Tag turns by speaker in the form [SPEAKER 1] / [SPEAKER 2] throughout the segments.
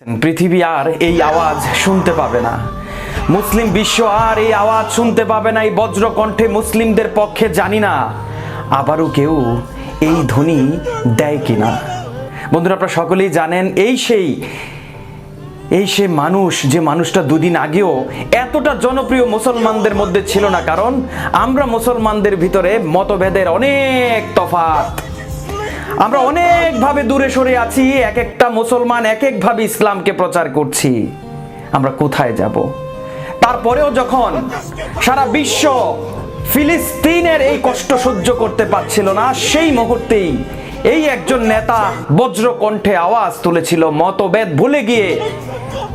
[SPEAKER 1] পৃথিবী আর এই আওয়াজ শুনতে পাবে না। মুসলিম বিশ্ব আর এই আওয়াজ শুনতে পাবে না। এই বজ্রকণ্ঠে মুসলিমদের পক্ষে জানি না, আবারও কেউ এই ধ্বনি দেয় কিনা। বন্ধুরা, আপনারা সকলেই জানেন, এই সেই, এই সে মানুষ, যে মানুষটা দুদিন আগেও এতটা জনপ্রিয় মুসলমানদের মধ্যে ছিল না। কারণ আমরা মুসলমানদের ভিতরে মতভেদের অনেক তফাৎ। আমরা অনেকভাবে দূরে সরে আছি এক একটা মুসলমান এক একভাবে ইসলামকে প্রচার করছি। আমরা কোথায় যাব? তারপরেও যখন সারা বিশ্ব ফিলিস্তিনের এই কষ্ট সহ্য করতে পারছিল না, সেই মুহূর্তেই এই একজন নেতা বজ্র কণ্ঠে আওয়াজ তুলেছিল, মতভেদ ভুলে গিয়ে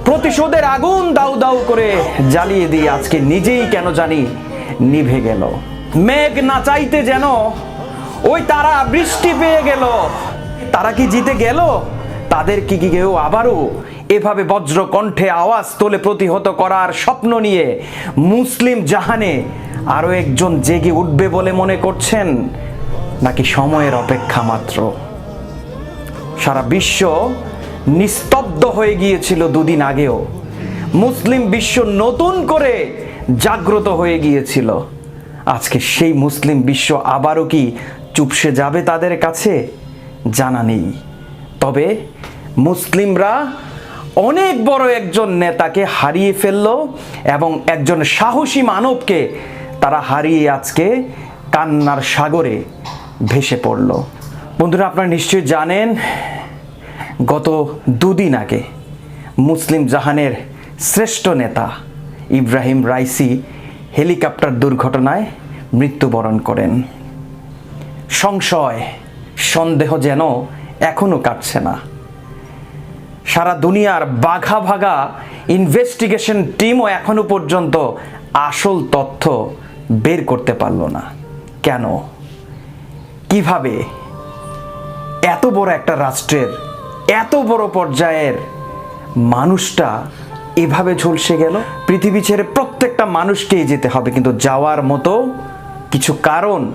[SPEAKER 1] প্রতিশোধের আগুন দাউ দাউ করে জ্বালিয়ে দিয়ে আজকে নিজেই কেন জানি নিভে গেল। মেঘ না চাইতে যেন ওই তারা বৃষ্টি পেয়ে গেল। তারা কি জিতে গেল? তাদের কি কি কেউ আবারও এভাবে বজ্র কণ্ঠে আওয়াজ তোলে প্রতিহত করার স্বপ্ন নিয়ে মুসলিম জাহানে আরও একজন জেগে উঠবে বলে মনে করছেন, নাকি সময়ের অপেক্ষা মাত্র? সারা বিশ্ব নিস্তব্ধ হয়ে গিয়েছিল দুদিন আগেও। মুসলিম বিশ্ব নতুন করে জাগ্রত হয়ে গিয়েছিল। আজকে সেই মুসলিম বিশ্ব আবারও কি চুপসে যাবে তাদের কাছে জানা নেই। তবে মুসলিমরা অনেক বড় একজন নেতাকে হারিয়ে ফেলল এবং একজন সাহসী মানবকে তারা হারিয়ে আজকে কান্নার সাগরে ভেসে পড়ল। বন্ধুরা, আপনারা নিশ্চয়ই জানেন, গত দুদিন আগে মুসলিম জাহানের শ্রেষ্ঠ নেতা ইব্রাহিম রাইসি হেলিকপ্টার দুর্ঘটনায় মৃত্যুবরণ করেন। সংশয়, সন্দেহ যেন এখনও কাটছে না। সারা দুনিয়ার বাঘা ভাগা ইনভেস্টিগেশন টিমও এখনও পর্যন্ত আসল তথ্য বের করতে পারল না। কেন? কীভাবে? এত বড় একটা রাষ্ট্রের, এত বড় পর্যায়ের মানুষটা এভাবে ঝলসে গেল? পৃথিবী ছেড়ে প্রত্যেকটা মানুষকেই যেতে হবে, কিন্তু যাওয়ার মতো কিছু কারণ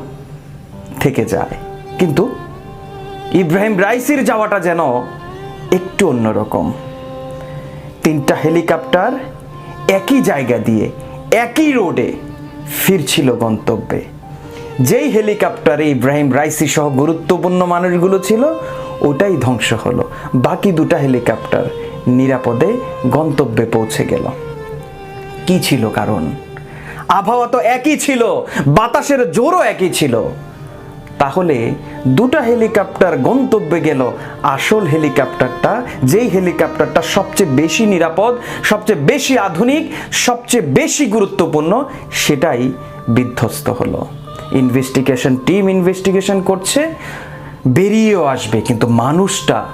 [SPEAKER 1] থেকে যায়। কিন্তু ইব্রাহিম রাইসির যাওয়াটা যেন একটু অন্যরকম। তিনটা হেলিকপ্টার একই জায়গা দিয়ে, একই রোডে ফিরছিল গন্তব্যে। যেই হেলিকপ্টারে ইব্রাহিম রাইসি সহ গুরুত্বপূর্ণ মানুষগুলো ছিল, ওটাই ধ্বংস হলো। বাকি দুটা হেলিকপ্টার নিরাপদে গন্তব্যে পৌঁছে গেল। কি ছিল কারণ? আবহাওয়া তো একই ছিল, বাতাসের জোরও একই ছিল। তাহলে দুটা হেলিকপ্টার গন্তব্যে গেল। আসল হেলিকপ্টারটা, যেই হেলিকপ্টারটা সবচেয়ে বেশি নিরাপদ, সবচেয়ে বেশি আধুনিক, সবচেয়ে বেশি গুরুত্বপূর্ণ, সেটাই বিধ্বস্ত হলো। ইনভেস্টিগেশন টিম ইনভেস্টিগেশন করছে, বেরিয়েও আসবে, কিন্তু মানুষটা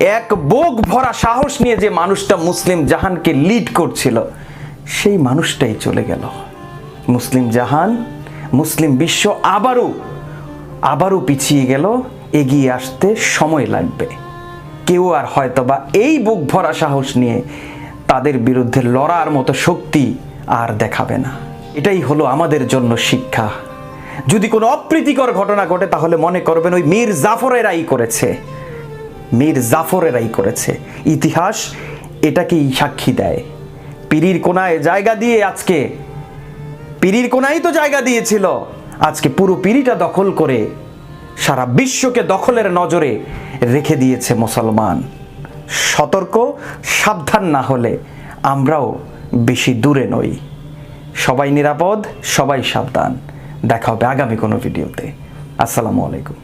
[SPEAKER 1] এক বুক ভরা সাহস নিয়ে যে মানুষটা মুসলিম জাহানকে লিড করছিল, সেই মানুষটাই চলে গেল। মুসলিম জাহান, মুসলিম বিশ্ব আবারও আবারও পিছিয়ে গেল, এগিয়ে আসতে সময় লাগবে। কেউ আর হয়তোবা এই বুক ভরা সাহস নিয়ে তাদের বিরুদ্ধে লড়ার মতো শক্তি আর দেখাবে না। এটাই হলো আমাদের জন্য শিক্ষা। যদি কোনো অপ্রীতিকর ঘটনা ঘটে, তাহলে মনে করবেন ওই মীর জাফরেরাই করেছে। মীর জাফরেরাই করেছে। ইতিহাস এটাকেই সাক্ষী দেয়। পিরির কোনায় জায়গা দিয়ে আজকে পিরির কোনায় তো জায়গা দিয়েছিল। আজকে পুরো পিড়িটা দখল করে সারা বিশ্বকে দখলের নজরে রেখে দিয়েছে মুসলমান। সতর্ক, সাবধান না হলে আমরাও বেশি দূরে নই। সবাই নিরাপদ, সবাই সাবধান। দেখা হবে আগামী কোনো ভিডিওতে। আসসালামু আলাইকুম।